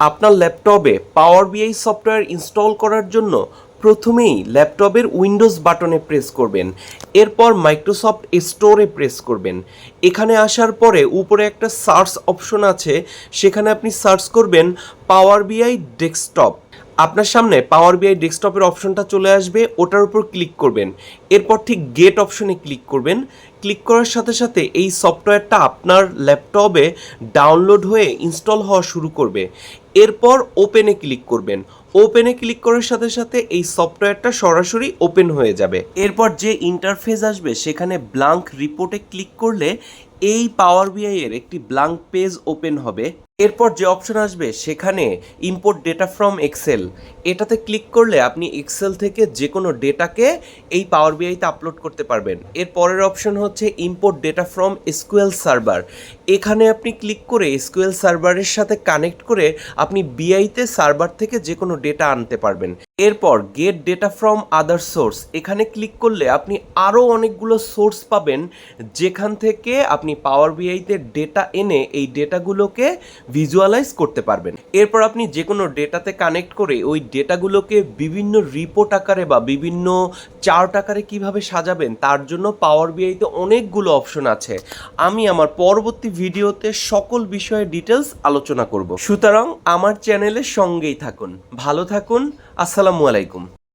আপনার ল্যাপটপে পাওয়ার বিআই সফটওয়্যার ইনস্টল করার জন্য প্রথমেই ল্যাপটপের উইন্ডোজ বাটনে প্রেস করবেন। এরপর মাইক্রোসফট স্টোরে প্রেস করবেন। এখানে আসার পরে উপরে একটা সার্চ অপশন আছে। সেখানে আপনি সার্চ করবেন পাওয়ার বিআই ডেস্কটপ আপনার সামনে পাওয়ার বিআই ডেস্কটপের অপশনটা চলে আসবে, ওটার উপর ক্লিক করবেন। এরপর ঠিক গেট অপশনে ক্লিক করবেন। ক্লিক করার সাথে সাথে এই সফটওয়্যারটা আপনার ল্যাপটপে ডাউনলোড হয়ে ইনস্টল হওয়া শুরু করবে। এরপর ওপেনে ক্লিক করবেন। ওপেনে ক্লিক করার সাথে সাথে এই সফটওয়্যারটা সরাসরি ওপেন হয়ে যাবে। এরপর যে ইন্টারফেস আসবে, সেখানে ব্লাঙ্ক রিপোর্টে ক্লিক করলে এই পাওয়ার বিআই এর একটি ব্লাঙ্ক পেজ ওপেন হবে। এরপর যে অপশন আসবে, সেখানে ইম্পোর্ট ডেটা ফ্রম এক্সেল এটাতে ক্লিক করলে আপনি এক্সেল থেকে যে কোনো ডেটাকে এই পাওয়ার বিআইতে আপলোড করতে পারবেন। এর পরের অপশন হচ্ছে import data from SQL server এখানে আপনি ক্লিক করে এসকিউএল সার্ভারের সাথে কানেক্ট করে আপনি বিআইতে সার্ভার থেকে যে কোনো ডেটা আনতে পারবেন। এরপর get data from other source এখানে ক্লিক করলে আপনি আরও অনেকগুলো সোর্স পাবেন, যেখান থেকে আপনি পাওয়ার বিআইতে ডেটা এনে এই ডেটাগুলোকে ভিজুয়ালাইজ করতে পারবেন। এরপর আপনি যে কোনো ডেটাতে কানেক্ট করে ওই ডেটাগুলোকে বিভিন্ন রিপোর্ট আকারে বা বিভিন্ন চার্ট আকারে কীভাবে সাজাবেন, তার জন্য পাওয়ার বিআইতে অনেকগুলো অপশন আছে। আমি আমার পরবর্তী ভিডিওতে সকল বিষয়ে ডিটেলস আলোচনা করব। সুতরাং আমার চ্যানেলের সঙ্গেই থাকুন। ভালো থাকুন। আসসালামু আলাইকুম।